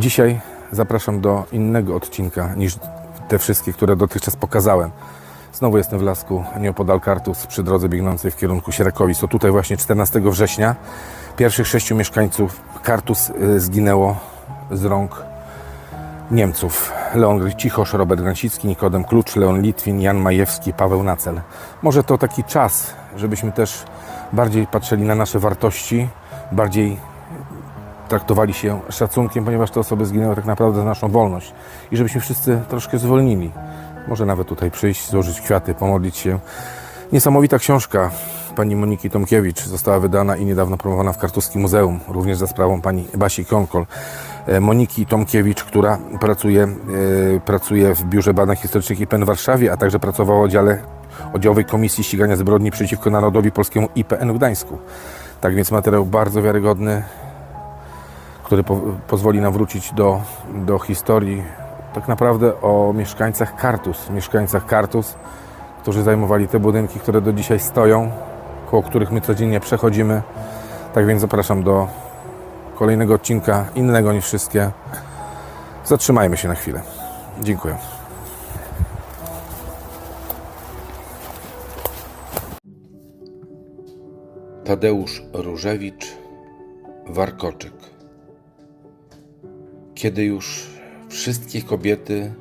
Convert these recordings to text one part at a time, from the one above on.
Dzisiaj zapraszam do innego odcinka niż te wszystkie, które dotychczas pokazałem. Znowu jestem w Lasku, nieopodal Kartus, przy drodze biegnącej w kierunku Sierekowic. To tutaj właśnie 14 września pierwszych sześciu mieszkańców Kartus y, zginęło z rąk Niemców. Leon Cichosz, Robert Grąsicki, Nikodem Klucz, Leon Litwin, Jan Majewski, Paweł Nacel. Może to taki czas, żebyśmy też bardziej patrzyli na nasze wartości, bardziej traktowali się szacunkiem, ponieważ te osoby zginęły tak naprawdę za naszą wolność. I żebyśmy wszyscy troszkę zwolnili. Może nawet tutaj przyjść, złożyć kwiaty, pomodlić się. Niesamowita książka pani Moniki Tomkiewicz została wydana i niedawno promowana w Kartuskim Muzeum, również za sprawą pani Basi Konkol. E, Moniki Tomkiewicz, która pracuje, e, pracuje w Biurze Badań Historycznych IPN w Warszawie, a także pracowała w oddziale oddziałowej Komisji Ścigania Zbrodni przeciwko Narodowi Polskiemu IPN w Gdańsku. Tak więc materiał bardzo wiarygodny, który po, pozwoli nam wrócić do, do historii tak naprawdę o mieszkańcach Kartus, mieszkańcach Kartus, którzy zajmowali te budynki, które do dzisiaj stoją, koło których my codziennie przechodzimy. Tak więc zapraszam do kolejnego odcinka, innego niż wszystkie. Zatrzymajmy się na chwilę. Dziękuję. Tadeusz Różewicz, Warkoczyk. Kiedy już wszystkie kobiety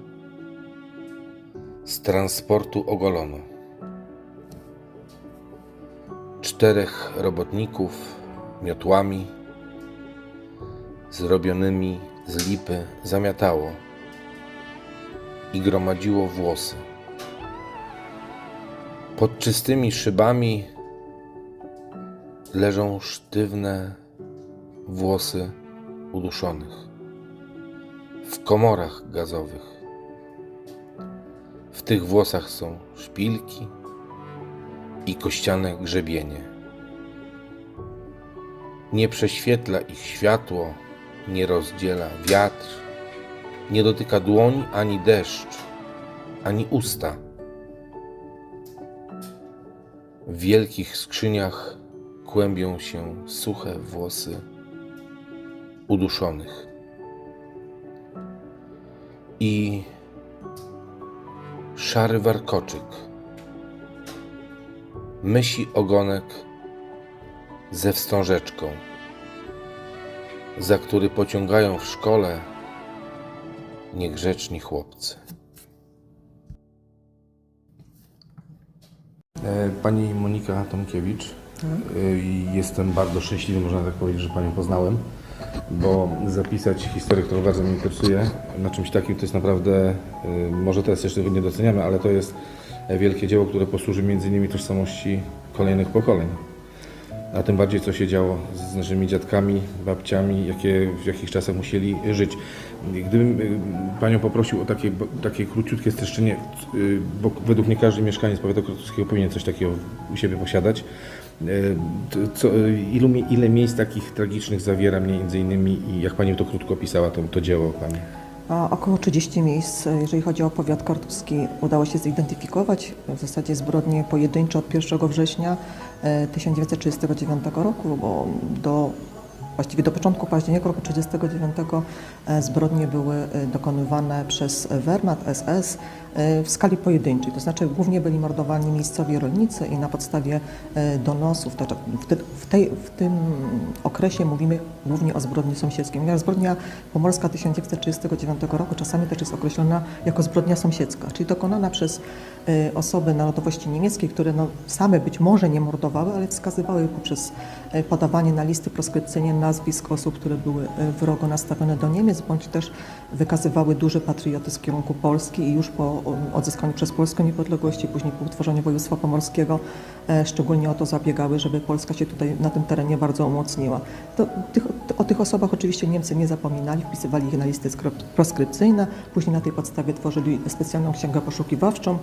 z transportu ogolono. Czterech robotników miotłami zrobionymi z lipy zamiatało i gromadziło włosy. Pod czystymi szybami leżą sztywne włosy uduszonych komorach gazowych. W tych włosach są szpilki i kościane grzebienie. Nie prześwietla ich światło, nie rozdziela wiatr, nie dotyka dłoni ani deszcz, ani usta. W wielkich skrzyniach kłębią się suche włosy uduszonych i szary warkoczyk, mysi ogonek ze wstążeczką, za który pociągają w szkole niegrzeczni chłopcy. E, Pani Monika Tomkiewicz. E, i Jestem bardzo szczęśliwy, można tak powiedzieć, że Panią poznałem, bo zapisać historię, którą bardzo mnie interesuje, na czymś takim to jest naprawdę, e, może teraz jeszcze nie doceniamy, ale to jest wielkie dzieło, które posłuży między innymi tożsamości kolejnych pokoleń. A tym bardziej, co się działo z naszymi dziadkami, babciami, jakie, w jakich czasach musieli żyć. Gdybym y, Panią poprosił o takie, takie króciutkie streszczenie, y, bo według mnie każdy mieszkaniec powiatu krotuskiego powinien coś takiego u siebie posiadać. Co, ilu, ile miejsc takich tragicznych zawiera między innymi i jak Pani to krótko opisała, to, to dzieło Pani? Około 30 miejsc, jeżeli chodzi o powiat kartuski, udało się zidentyfikować. W zasadzie zbrodnie pojedyncze od 1 września e, 1939 roku, bo do, właściwie do początku października roku 1939 e, zbrodnie były e, dokonywane przez Wehrmacht, SS e, w skali pojedynczej. To znaczy głównie byli mordowani miejscowi rolnicy i na podstawie donosów. W, te, w, tej, w tym okresie mówimy głównie o zbrodni sąsiedzkiej. Ponieważ zbrodnia pomorska 1939 roku czasami też jest określona jako zbrodnia sąsiedzka, czyli dokonana przez osoby narodowości niemieckiej, które no, same być może nie mordowały, ale wskazywały poprzez podawanie na listy proskrypcyjne nazwisk osób, które były y, wrogo nastawione do Niemiec, bądź też wykazywały duży patriotyzm w kierunku Polski i już po um, odzyskaniu przez Polskę niepodległości, później po utworzeniu województwa pomorskiego, e, szczególnie o to zabiegały, żeby Polska się tutaj na tym terenie bardzo umocniła. To, tych, o tych osobach oczywiście Niemcy nie zapominali, wpisywali ich na listy skryp- proskrypcyjne, później na tej podstawie tworzyli specjalną księgę poszukiwawczą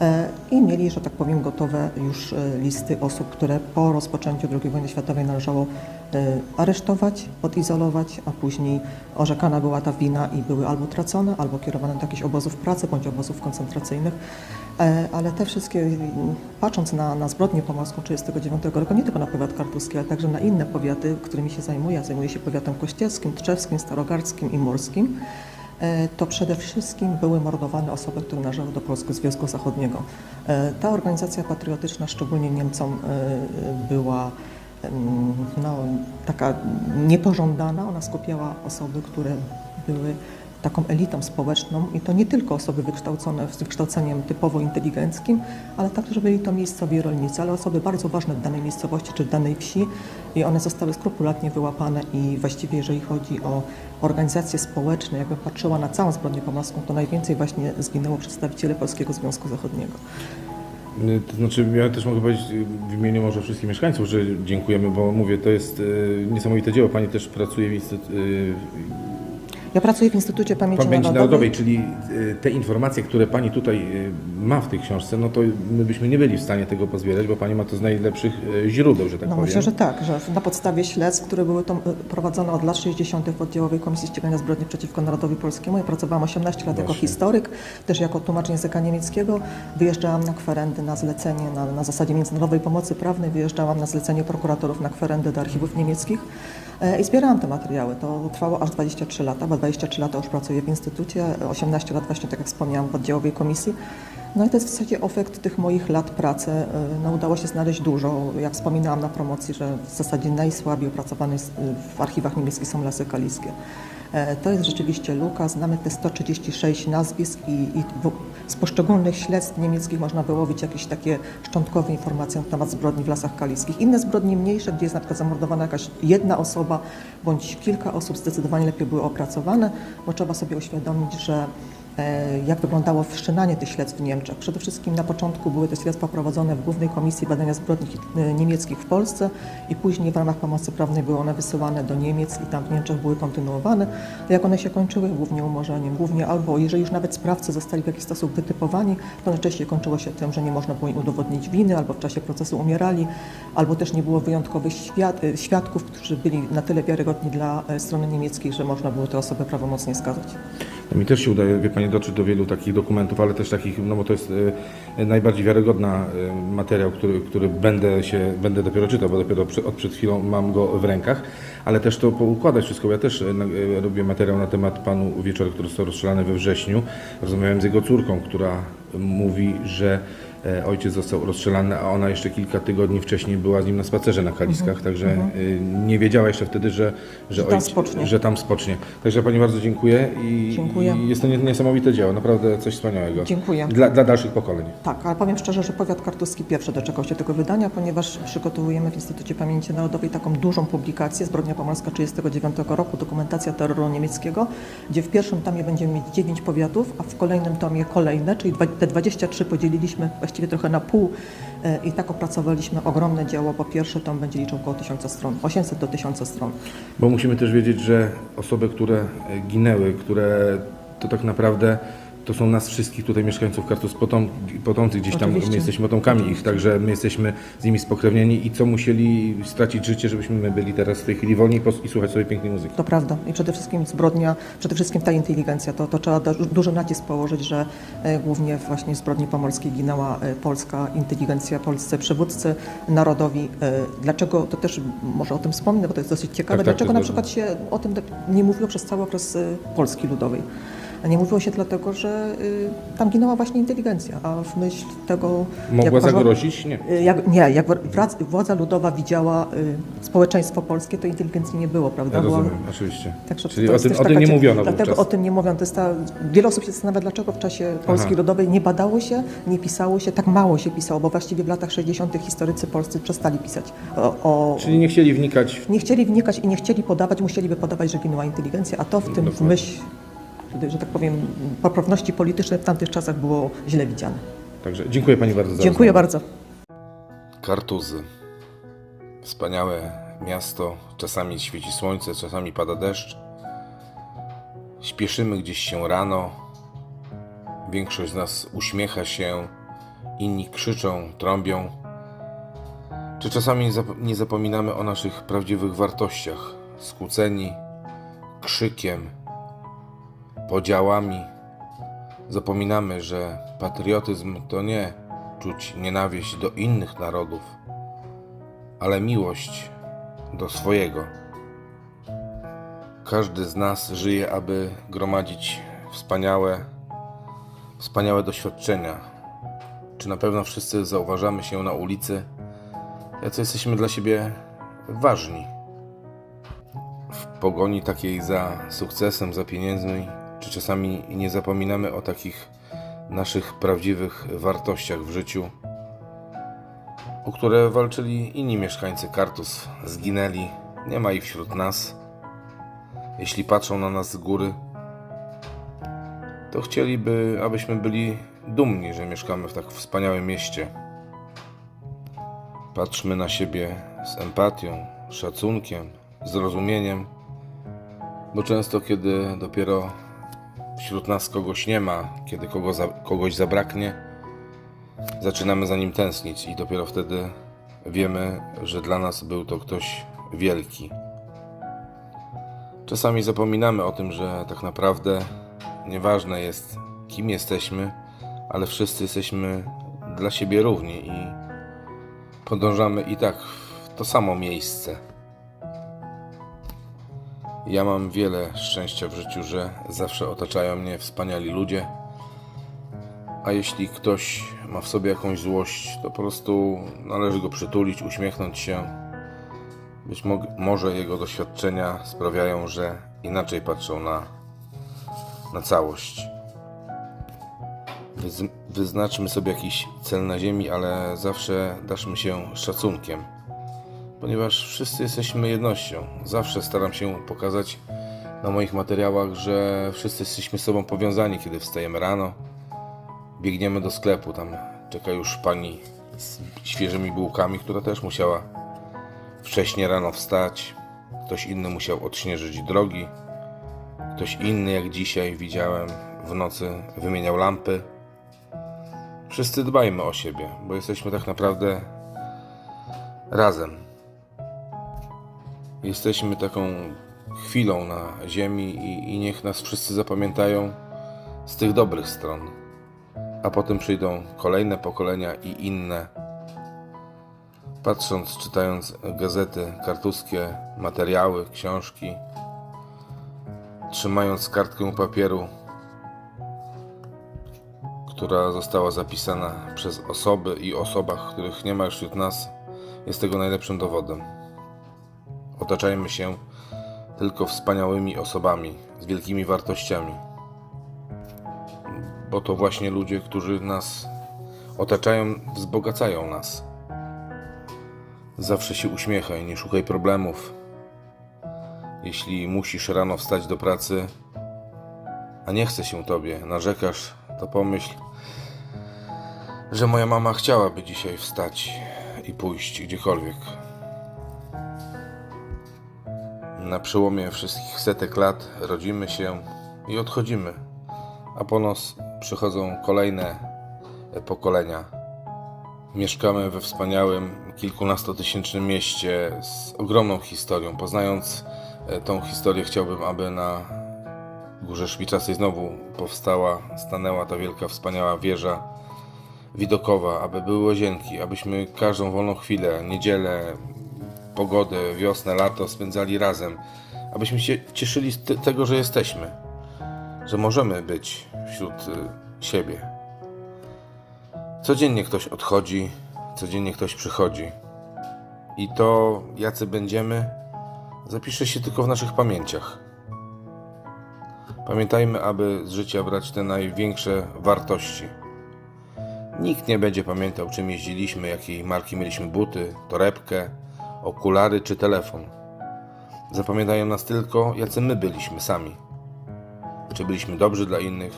e, i mieli, że tak powiem, gotowe już e, listy osób, które po rozpoczęciu II wojny światowej należało e, aresztować, odizolować, a później orzekana była ta wina i były albo tracone, albo kierowane do jakichś obozów pracy bądź obozów koncentracyjnych. E, Ale te wszystkie, patrząc na, na zbrodnię pomorską 1939 roku, nie tylko na powiat kartuski, ale także na inne powiaty, którymi się zajmuję, zajmuję się powiatem kościelskim, trzewskim, starogardzkim i morskim, e, to przede wszystkim były mordowane osoby, które należały do Polskiego Związku Zachodniego. Ta organizacja patriotyczna, szczególnie Niemcom, była no, taka niepożądana. Ona skupiała osoby, które były taką elitą społeczną i to nie tylko osoby wykształcone z wykształceniem typowo inteligenckim, ale także byli to miejscowi rolnicy, ale osoby bardzo ważne w danej miejscowości czy w danej wsi i one zostały skrupulatnie wyłapane i właściwie jeżeli chodzi o organizacje społeczne, jakbym patrzyła na całą zbrodnię pomorską, to najwięcej właśnie zginęło przedstawicieli Polskiego Związku Zachodniego. Y, To znaczy, ja też mogę powiedzieć y, w imieniu może wszystkich mieszkańców, że dziękujemy, bo mówię, to jest y, niesamowite dzieło. Pani też pracuje w Instytucie Ja pracuję w Instytucie Pamięci, Pamięci Narodowej. Narodowej, czyli y, te informacje, które Pani tutaj y, ma w tej książce, no to my byśmy nie byli w stanie tego pozbierać, bo Pani ma to z najlepszych y, źródeł, że tak No powiem. myślę, że tak, że na podstawie śledztw, które były to, prowadzone od lat 60. w oddziałowej Komisji Ścigania Zbrodni przeciwko Narodowi Polskiemu. Ja pracowałam 18 lat jako Właśnie. historyk, też jako tłumacz języka niemieckiego. Wyjeżdżałam na kwerendy na zlecenie, na, na zasadzie międzynarodowej pomocy prawnej, wyjeżdżałam na zlecenie prokuratorów na kwerendy do archiwów niemieckich i zbierałam te materiały. To trwało aż 23 lata, bo 23 lata już pracuję w Instytucie, 18 lat właśnie, tak jak wspomniałam, w oddziałowej komisji. No i to jest w zasadzie efekt tych moich lat pracy. Y, No, udało się znaleźć dużo. Ja wspominałam na promocji, że w zasadzie najsłabiej opracowane y, w archiwach niemieckich są lasy kaliskie. E, To jest rzeczywiście luka. Znamy te 136 nazwisk i, i z poszczególnych śledztw niemieckich można wyłowić jakieś takie szczątkowe informacje na temat zbrodni w lasach kaliskich. Inne zbrodnie mniejsze, gdzie jest na przykład zamordowana jakaś jedna osoba bądź kilka osób, zdecydowanie lepiej były opracowane, bo trzeba sobie uświadomić, że jak wyglądało wszczynanie tych śledztw w Niemczech. Przede wszystkim na początku były te śledztwa prowadzone w Głównej Komisji Badania Zbrodni e, Niemieckich w Polsce i później w ramach pomocy prawnej były one wysyłane do Niemiec i tam w Niemczech były kontynuowane. Jak one się kończyły? Głównie umorzeniem, głównie albo jeżeli już nawet sprawcy zostali w jakiś sposób wytypowani, to najczęściej kończyło się tym, że nie można było im udowodnić winy, albo w czasie procesu umierali, albo też nie było wyjątkowych świad e, świadków, którzy byli na tyle wiarygodni dla e, strony niemieckiej, że można było te osoby prawomocnie skazać. Mi też się udaje, wie Pani, dotrzeć do wielu takich dokumentów, ale też takich, no bo to jest e, najbardziej wiarygodna e, materiał, który, który będę się, będę dopiero czytał, bo dopiero od przed chwilą mam go w rękach, ale też to poukładać wszystko. Ja też e, robię materiał na temat panu Wieczora, który został rozstrzelany we wrześniu. Rozmawiałem z jego córką, która mówi, że ojciec został rozstrzelany, a ona jeszcze kilka tygodni wcześniej była z nim na spacerze na Kaliskach, także e, nie wiedziała jeszcze wtedy, że, że, Że tam ojc- spocznie. że tam spocznie. Także Pani bardzo dziękuję i, Dziękuję. i jest to nie- niesamowite dzieło, naprawdę coś wspaniałego. Dziękuję. Dla, dla dalszych pokoleń. Tak, ale powiem szczerze, że powiat kartuski pierwszy doczekał się tego wydania, ponieważ przygotowujemy w Instytucie Pamięci Narodowej taką dużą publikację, Zbrodnia Pomorska 1939 roku, dokumentacja terroru niemieckiego, gdzie w pierwszym tomie będziemy mieć 9 powiatów, a w kolejnym tomie kolejne, czyli te 23 podzieliliśmy właściwie trochę na pół e, i tak opracowaliśmy ogromne dzieło, bo pierwszy tom będzie liczył około 1000 stron, 800 do 1000 stron. Bo musimy też wiedzieć, że osoby, które e, ginęły, które to tak naprawdę to są nas wszystkich tutaj mieszkańców Kartus potom, potomcy gdzieś tam, Oczywiście. my jesteśmy potomkami ich, także my jesteśmy z nimi spokrewnieni i co musieli stracić życie, żebyśmy my byli teraz w tej chwili wolni i, pos- i słuchać sobie pięknej muzyki. To prawda. I przede wszystkim zbrodnia, przede wszystkim ta inteligencja. To, to trzeba du- duży nacisk położyć, że e, głównie właśnie w zbrodni pomorskiej ginęła e, polska inteligencja, polscy przywódcy narodowi. E, dlaczego, to też może o tym wspomnę, bo to jest dosyć ciekawe, Tak, tak, dlaczego to na jest przykład się o tym nie mówiło przez cały okres e, Polski Ludowej. A Nie mówiło się dlatego, że y, tam ginęła właśnie inteligencja, a w myśl tego... Mogła jak zagrozić? Nie. Y, Jak, nie, jak wrac- władza ludowa widziała y, społeczeństwo polskie, to inteligencji nie było, prawda? Ja Była- rozumiem, oczywiście. Także Czyli to o tym, o tym nie mówiono Dlatego wówczas. o tym nie mówią. To jest ta, wiele osób się zastanawia, dlaczego w czasie Polski Aha. Ludowej nie badało się, nie pisało się, tak mało się pisało, bo właściwie w latach 60. historycy polscy przestali pisać o, o Czyli nie chcieli wnikać w nie chcieli wnikać i nie chcieli podawać, musieliby podawać, że ginęła inteligencja, a to w tym w Dokładnie. myśl, że tak powiem, poprawności politycznej w tamtych czasach było źle widziane. Także dziękuję Pani bardzo za Dziękuję rozmowę. bardzo. Kartuzy. Wspaniałe miasto. Czasami świeci słońce, czasami pada deszcz. Śpieszymy gdzieś się rano. Większość z nas uśmiecha się, inni krzyczą, trąbią. Czy czasami nie zapominamy o naszych prawdziwych wartościach? Skłóceni krzykiem, podziałami. Zapominamy, że patriotyzm to nie czuć nienawiść do innych narodów, ale miłość do swojego. Każdy z nas żyje, aby gromadzić wspaniałe, wspaniałe doświadczenia. Czy na pewno wszyscy zauważamy się na ulicy, jacy jesteśmy dla siebie ważni? W pogoni takiej za sukcesem, za pieniędzmi, czy czasami nie zapominamy o takich naszych prawdziwych wartościach w życiu, o które walczyli inni mieszkańcy Kartus, zginęli, nie ma ich wśród nas. Jeśli patrzą na nas z góry, to chcieliby, abyśmy byli dumni, że mieszkamy w tak wspaniałym mieście. Patrzmy na siebie z empatią, szacunkiem, zrozumieniem, bo często, kiedy dopiero wśród nas kogoś nie ma, kiedy kogo za, kogoś zabraknie, zaczynamy za nim tęsknić i dopiero wtedy wiemy, że dla nas był to ktoś wielki. Czasami zapominamy o tym, że tak naprawdę nieważne jest, kim jesteśmy, ale wszyscy jesteśmy dla siebie równi i podążamy i tak w to samo miejsce. Ja mam wiele szczęścia w życiu, że zawsze otaczają mnie wspaniali ludzie. A jeśli ktoś ma w sobie jakąś złość, to po prostu należy go przytulić, uśmiechnąć się. Być mo- może jego doświadczenia sprawiają, że inaczej patrzą na, na całość. Wyz- wyznaczmy sobie jakiś cel na ziemi, ale zawsze daszmy się szacunkiem ponieważ wszyscy jesteśmy jednością. Zawsze staram się pokazać na moich materiałach, że wszyscy jesteśmy sobą powiązani, kiedy wstajemy rano, biegniemy do sklepu, tam czeka już pani z świeżymi bułkami, która też musiała wcześnie rano wstać. Ktoś inny musiał odśnieżyć drogi. Ktoś inny, jak dzisiaj widziałem, w nocy wymieniał lampy. Wszyscy dbajmy o siebie, bo jesteśmy tak naprawdę razem. Jesteśmy taką chwilą na ziemi i, i niech nas wszyscy zapamiętają z tych dobrych stron. A potem przyjdą kolejne pokolenia i inne. Patrząc, czytając gazety kartuskie, materiały, książki, trzymając kartkę papieru, która została zapisana przez osoby i osobach, których nie ma już wśród nas, jest tego najlepszym dowodem. Otaczajmy się tylko wspaniałymi osobami z wielkimi wartościami. Bo to właśnie ludzie, którzy nas otaczają, wzbogacają nas. Zawsze się uśmiechaj, nie szukaj problemów. Jeśli musisz rano wstać do pracy, a nie chce się tobie, narzekasz, to pomyśl, że moja mama chciałaby dzisiaj wstać i pójść gdziekolwiek. Na przełomie wszystkich setek lat rodzimy się i odchodzimy, a po nas przychodzą kolejne pokolenia. Mieszkamy we wspaniałym, kilkunastotysięcznym mieście z ogromną historią. Poznając e, tą historię, chciałbym, aby na Górze Szpiczastej znowu powstała, stanęła ta wielka, wspaniała wieża widokowa, aby były łazienki, abyśmy każdą wolną chwilę, niedzielę, pogodę, wiosnę, lato spędzali razem, abyśmy się cieszyli z te- tego, że jesteśmy, że możemy być wśród y, siebie. Codziennie ktoś odchodzi, codziennie ktoś przychodzi. I to, jacy będziemy, zapisze się tylko w naszych pamięciach. Pamiętajmy, aby z życia brać te największe wartości. Nikt nie będzie pamiętał, czym jeździliśmy, jakiej marki mieliśmy buty, torebkę, okulary czy telefon. Zapamiętają nas tylko, jacy my byliśmy sami. Czy byliśmy dobrzy dla innych,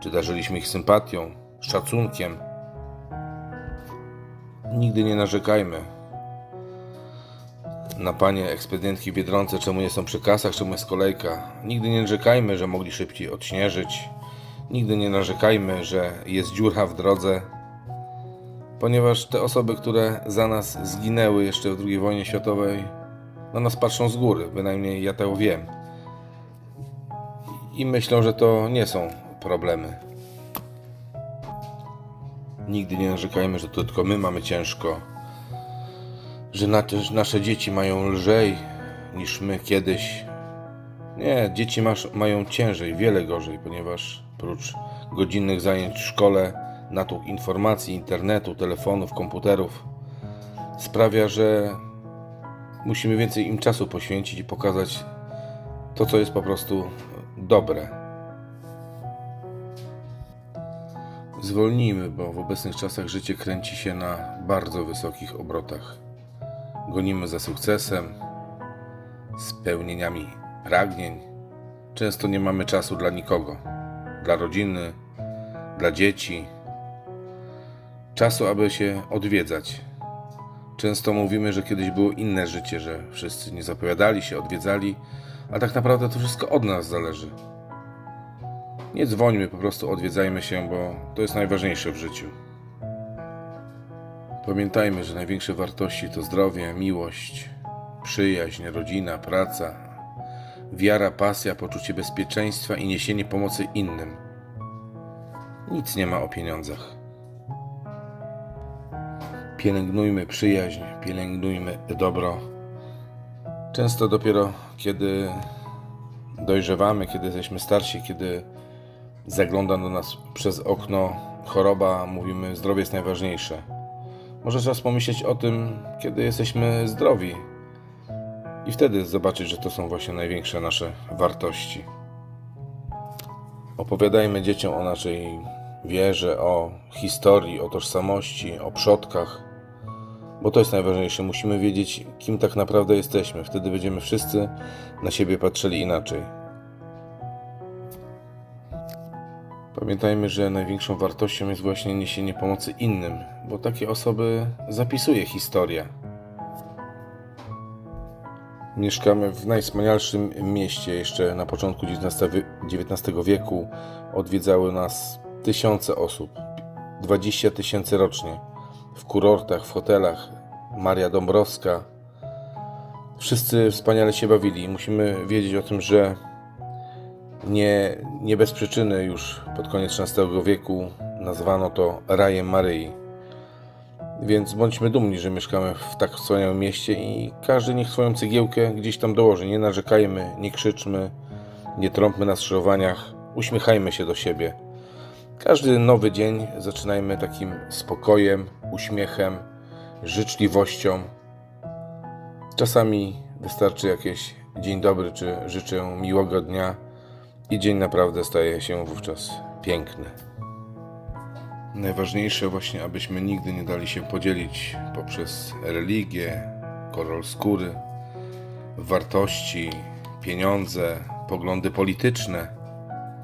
czy darzyliśmy ich sympatią, szacunkiem. Nigdy nie narzekajmy na panie ekspedientki w Biedronce, czemu nie są przy kasach, czemu jest kolejka. Nigdy nie narzekajmy, że mogli szybciej odśnieżyć. Nigdy nie narzekajmy, że jest dziura w drodze. Ponieważ te osoby, które za nas zginęły jeszcze w II wojnie światowej, na nas patrzą z góry, bynajmniej ja to wiem. I myślą, że to nie są problemy. Nigdy nie narzekajmy, że to tylko my mamy ciężko, że na- że nasze dzieci mają lżej niż my kiedyś. Nie, dzieci masz, mają ciężej, wiele gorzej, ponieważ prócz godzinnych zajęć w szkole, natłok informacji, internetu, telefonów, komputerów sprawia, że musimy więcej im czasu poświęcić i pokazać to, co jest po prostu dobre. Zwolnijmy, bo w obecnych czasach życie kręci się na bardzo wysokich obrotach. Gonimy za sukcesem, spełnieniami pragnień. Często nie mamy czasu dla nikogo, dla rodziny, dla dzieci. Czasu, aby się odwiedzać. Często mówimy, że kiedyś było inne życie, że wszyscy nie zapowiadali się, odwiedzali, a tak naprawdę to wszystko od nas zależy. Nie dzwońmy, po prostu odwiedzajmy się, bo to jest najważniejsze w życiu. Pamiętajmy, że największe wartości to zdrowie, miłość, przyjaźń, rodzina, praca, wiara, pasja, poczucie bezpieczeństwa i niesienie pomocy innym. Nic nie ma o pieniądzach. Pielęgnujmy przyjaźń, pielęgnujmy dobro. Często dopiero kiedy dojrzewamy, kiedy jesteśmy starsi, kiedy zagląda do nas przez okno choroba, mówimy zdrowie jest najważniejsze. Może czas pomyśleć o tym, kiedy jesteśmy zdrowi i wtedy zobaczyć, że to są właśnie największe nasze wartości. Opowiadajmy dzieciom o naszej wierze, o historii, o tożsamości, o przodkach, bo to jest najważniejsze. Musimy wiedzieć, kim tak naprawdę jesteśmy. Wtedy będziemy wszyscy na siebie patrzyli inaczej. Pamiętajmy, że największą wartością jest właśnie niesienie pomocy innym, bo takie osoby zapisuje historia. Mieszkamy w najwspanialszym mieście. Jeszcze na początku XIX wie- XIX wieku odwiedzały nas tysiące osób, 20 tysięcy rocznie. W kurortach, w hotelach, Maria Dąbrowska. Wszyscy wspaniale się bawili. Musimy wiedzieć o tym, że nie, nie bez przyczyny już pod koniec XVI wieku nazwano to rajem Maryi. Więc bądźmy dumni, że mieszkamy w tak wspaniałym mieście i każdy niech swoją cegiełkę gdzieś tam dołoży. Nie narzekajmy, nie krzyczmy, nie trąbmy na skrzyżowaniach, uśmiechajmy się do siebie. Każdy nowy dzień zaczynajmy takim spokojem, uśmiechem, życzliwością. Czasami wystarczy jakieś dzień dobry czy życzę miłego dnia i dzień naprawdę staje się wówczas piękny. Najważniejsze właśnie, abyśmy nigdy nie dali się podzielić poprzez religię, kolor skóry, wartości, pieniądze, poglądy polityczne,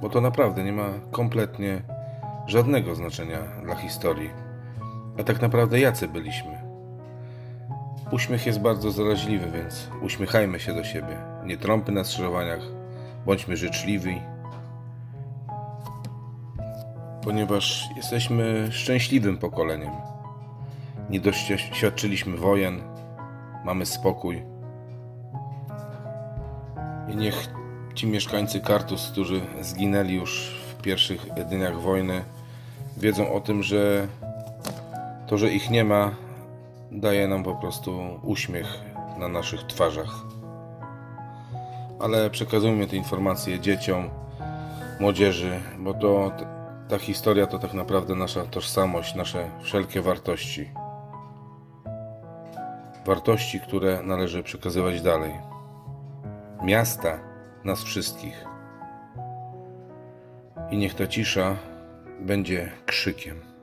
bo to naprawdę nie ma kompletnie żadnego znaczenia dla historii. A tak naprawdę jacy byliśmy? Uśmiech jest bardzo zaraźliwy, więc uśmiechajmy się do siebie. Nie trąbmy na skrzyżowaniach, bądźmy życzliwi, ponieważ jesteśmy szczęśliwym pokoleniem. Nie doświadczyliśmy wojen, mamy spokój. I niech ci mieszkańcy Kartus, którzy zginęli już w pierwszych dniach wojny, wiedzą o tym, że to, że ich nie ma, daje nam po prostu uśmiech na naszych twarzach. Ale przekazujmy te informacje dzieciom, młodzieży, bo to ta historia to tak naprawdę nasza tożsamość, nasze wszelkie wartości. Wartości, które należy przekazywać dalej. Miasta nas wszystkich. I niech ta cisza będzie krzykiem.